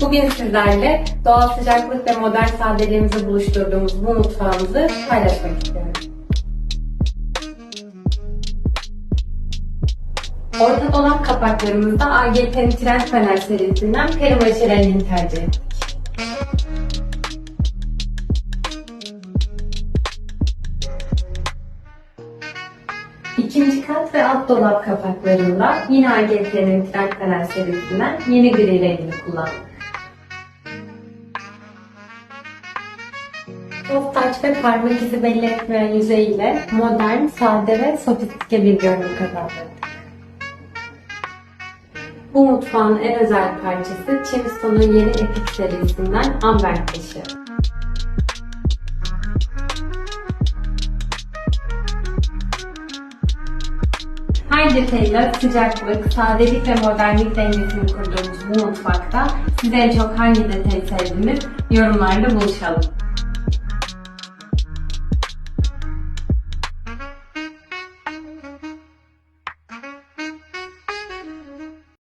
Bugün sizlerle doğal sıcaklık ve modern sadeliğimizi buluşturduğumuz bu mutfağımızı paylaşmak istiyorum. Orta dolap kapaklarımızda AGP'nin Trend Panel serisinden perimaşe rengini tercih ettik. İkinci kat ve alt dolap kapaklarında yine AGP'nin Trend Panel serisinden yeni gri rengini kullandık. Soft touch ve parmak izi belli etmeyen yüzeyiyle modern, sade ve sofistike bir görünüm kazandırdık. Bu mutfağın en özel parçası Chimisto'nun yeni Epic serisinden Amber taşı. Her detayıyla sıcaklık, sadelik ve modernlik dengesini kurduğumuz bu mutfakta siz en çok hangi detayı sevdiniz? Yorumlarda buluşalım.